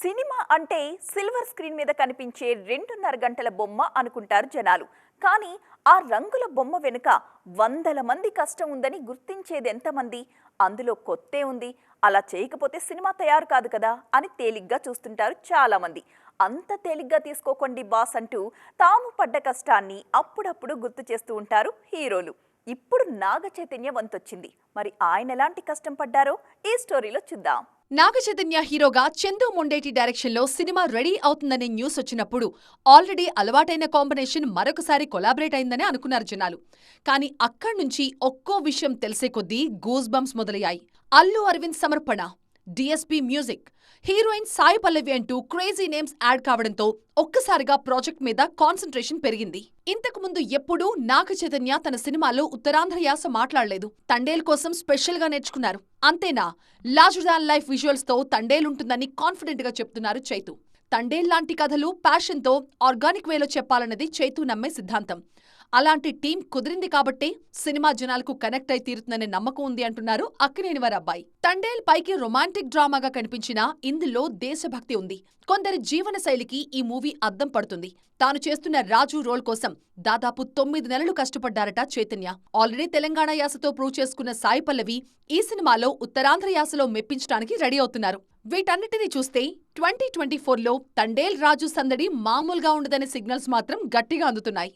Cinema అంటే silver screen మీద కనిపించే రెండున్నర గంటల బొమ్మ అనుకుంటారు జనాలు. కానీ ఆ రంగుల బొమ్మ వెనుక వందల మంది కష్టం ఉందని గుర్తించేది ఎంతమంది? అందులో కొత్తే ఉంది. అలా చేయకపోతే సినిమా తయారు కాదు కదా అని తేలిగ్గా చూస్తుంటారు చాలామంది. అంత తేలిగ్గా తీసుకోకండి బాస్ అంటూ తాము పడ్డ కష్టాన్ని అప్పుడప్పుడు గుర్తు చేస్తూ ఉంటారు హీరోలు. ఇప్పుడు నాగ చైతన్య వంతొచ్చింది. మరి ఆయన ఎలాంటి కష్టం పడ్డారో ఈ స్టోరీలో చూద్దాం. నాగచైతన్య హీరోగా చందు మొండేటి డైరెక్షన్లో సినిమా రెడీ అవుతుందనే న్యూస్ వచ్చినప్పుడు ఆల్రెడీ అలవాటైన కాంబినేషన్ మరొకసారి కొలాబరేట్ అయిందని అనుకున్నారు జనాలు. కానీ అక్కడ్నుంచి ఒక్కో విషయం తెలిసే కొద్దీ గూస్ బంప్స్ మొదలయ్యాయి. అల్లు అరవింద్ సమర్పణ. DSP music heroine Sai Pallavi అంటూ క్రేజీ నేమ్స్ యాడ్ కావడంతో ఒక్కసారిగా ప్రాజెక్ట్ మీద కాన్సన్ట్రేషన్ పెరిగింది. ఇంతకు ముందు ఎప్పుడూ నాగ చైతన్య తన సినిమాలో ఉత్తరాంధ్ర యాస మాట్లాడలేదు. తండేల్ కోసం స్పెషల్గా నేర్చుకున్నారు. అంతేనా? లార్జర్ దాన్ లైఫ్ విజువల్స్తో తండేలుంటుందని కాన్ఫిడెంట్గా చెప్తున్నారు చైతు. తండేల్ లాంటి కథలు ప్యాషన్తో ఆర్గానిక్ వేలో చెప్పాలన్నది చైతు నమ్మే సిద్ధాంతం. అలాంటి టీం కుదిరింది కాబట్టే సినిమా జనాలకు కనెక్ట్ అయి తీరుతుందనే నమ్మకం ఉంది అంటున్నారు అక్కినేని తండేల్ పైకి రొమాంటిక్ డ్రామాగా కనిపించినా ఇందులో దేశభక్తి ఉంది. కొందరి జీవన శైలికి ఈ మూవీ అద్దం పడుతుంది. తాను చేస్తున్న రాజు రోల్ కోసం దాదాపు తొమ్మిది నెలలు కష్టపడ్డారట చైతన్య. ఆల్రెడీ తెలంగాణ యాసతో ప్రూవ్ చేసుకున్న సాయి పల్లవి ఈ సినిమాలో ఉత్తరాంధ్ర యాసలో మెప్పించడానికి రెడీ అవుతున్నారు. వీటన్నిటినీ చూస్తే ట్వంటీ ట్వంటీ ఫోర్లో తండేల్ రాజు సందడి మామూలుగా ఉండదనే సిగ్నల్స్ మాత్రం గట్టిగా అందుతున్నాయి.